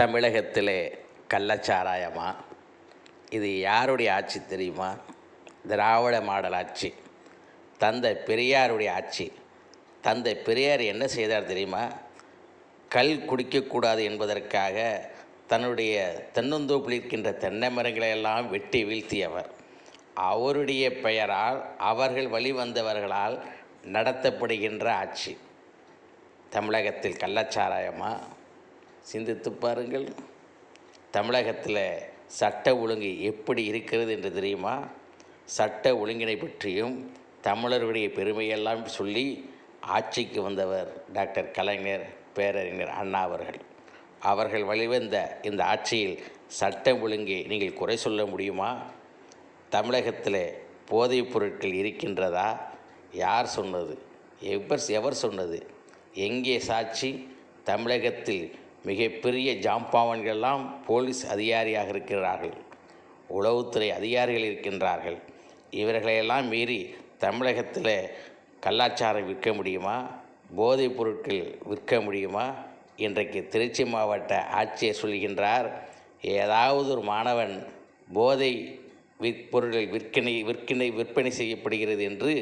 தமிழகத்திலே கள்ளச்சாராயமா? இது யாருடைய ஆட்சி தெரியுமா? திராவிட மாடல் ஆட்சி. தந்தை பெரியாருடைய ஆட்சி. தந்தை பெரியார் என்ன செய்தார் தெரியுமா? கல் குடிக்கக்கூடாது என்பதற்காக தன்னுடைய தென்னந்தோப்பில் இருக்கின்ற தென்னை மரங்களை எல்லாம் வெட்டி வீழ்த்தியவர். அவருடைய பெயரால் அவர்கள் வழிவந்தவர்களால் நடத்தப்படுகின்ற ஆட்சி. தமிழகத்தில் கள்ளச்சாராயமா? சிந்தித்து பாருங்கள். தமிழகத்தில் சட்ட ஒழுங்கு எப்படி இருக்கிறது என்று தெரியுமா? சட்ட ஒழுங்கினை பற்றியும் தமிழருடைய பெருமையெல்லாம் சொல்லி ஆட்சிக்கு வந்தவர் டாக்டர் கலைஞர் பேரறிஞர் அண்ணா அவர்கள். அவர்கள் வழிவந்த இந்த ஆட்சியில் சட்டம் ஒழுங்கை நீங்கள் குறை சொல்ல முடியுமா? தமிழகத்தில் போதைப் பொருட்கள் இருக்கின்றதா? யார் சொன்னது? எவர் எவர் சொன்னது? எங்கே சாட்சி? தமிழகத்தில் மிகப்பெரிய ஜாம்பாவன்கள்லாம் போலீஸ் அதிகாரியாக இருக்கிறார்கள். உளவுத்துறை அதிகாரிகள் இருக்கின்றார்கள். இவர்களையெல்லாம் மீறி தமிழகத்தில் கலாச்சாரம் விற்க முடியுமா? போதைப் பொருட்கள் விற்க முடியுமா? இன்றைக்கு திருச்சி மாவட்ட ஆட்சியர் சொல்கின்றார் ஏதாவது ஒரு மாணவன் போதை விற் பொருட்கள் விற்கனை விற்கனை விற்பனை செய்யப்படுகிறது என்று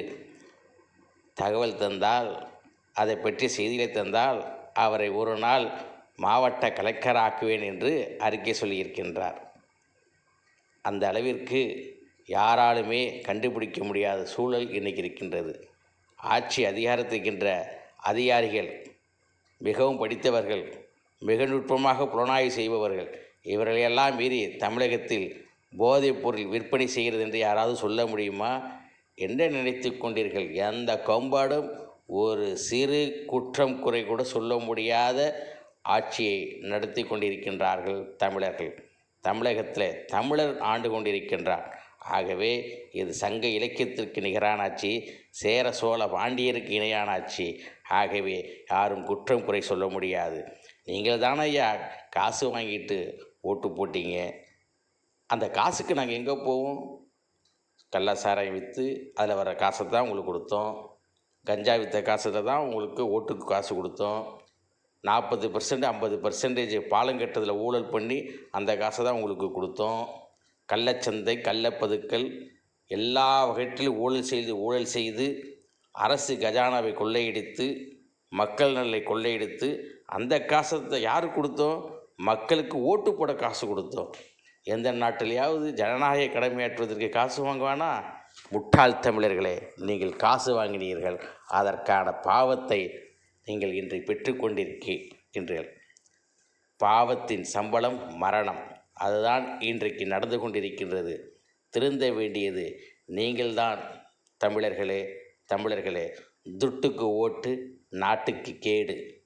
தகவல் தந்தால் அதை பற்றி செய்திகளை தந்தால் அவரை ஒரு நாள் மாவட்ட கலெக்டராக்குவேன் என்று அறிக்கை சொல்லியிருக்கின்றார். அந்த அளவிற்கு யாராலுமே கண்டுபிடிக்க முடியாத சூழல் இன்றைக்கு இருக்கின்றது. ஆட்சி அதிகாரத்திற்கின்ற அதிகாரிகள் மிகவும் படித்தவர்கள் மிக நுட்பமாக புலனாய்வு செய்பவர்கள் இவர்களையெல்லாம் மீறி தமிழகத்தில் போதைப் பொருள் விற்பனை செய்கிறது என்று யாராவது சொல்ல முடியுமா? என்ன நினைத்து கொண்டீர்கள்? எந்த கம்பாடும் ஒரு சிறு குற்றம் குறை கூட சொல்ல முடியாத ஆட்சியை நடத்தி கொண்டிருக்கின்றார்கள் தமிழர்கள். தமிழகத்தில் தமிழர் ஆண்டு கொண்டிருக்கின்றார். ஆகவே இது சங்க இலக்கியத்திற்கு நிகரான ஆட்சி சேர சோழ பாண்டியருக்கு இணையான ஆட்சி. ஆகவே யாரும் குற்றம் குறை சொல்ல முடியாது. நீங்கள் தானே ஐயா காசு வாங்கிட்டு ஓட்டு போட்டீங்க. அந்த காசுக்கு நாங்கள் எங்கே போவோம்? கள்ளசாராயம் விற்று அதில் வர காசை தான் உங்களுக்கு கொடுத்தோம். கஞ்சா விற்ற காசில் தான் உங்களுக்கு ஓட்டுக்கு காசு கொடுத்தோம். நாற்பது பர்சன்ட் ஐம்பது பர்சன்டேஜ் பாலம் கட்டுறதில் ஊழல் பண்ணி அந்த காசை தான் உங்களுக்கு கொடுத்தோம். கள்ளச்சந்தை கள்ளப்பதுக்கல் எல்லா வகையிலும் ஊழல் செய்து ஊழல் செய்து அரசு கஜானாவை கொள்ளையடித்து மக்கள் நலனை கொள்ளையடித்து அந்த காசத்தை யார் கொடுத்தோம்? மக்களுக்கு ஓட்டு போட காசு கொடுத்தோம். எந்த நாட்டிலையாவது ஜனநாயக கடமையாற்றுவதற்கு காசு வாங்குவானா? முட்டாள் தமிழர்களே நீங்கள் காசு வாங்கினீர்கள். அதற்கான பாவத்தை நீங்கள் இன்று பெற்றுக்கொண்டிருக்கின்றீர்கள். பாவத்தின் சம்பளம் மரணம். அதுதான் இன்றைக்கு நடந்து கொண்டிருக்கின்றது. திருந்த வேண்டியது நீங்கள்தான். தமிழர்களே தமிழர்களே துட்டுக்கு ஓட்டு நாட்டுக்கு கேடு.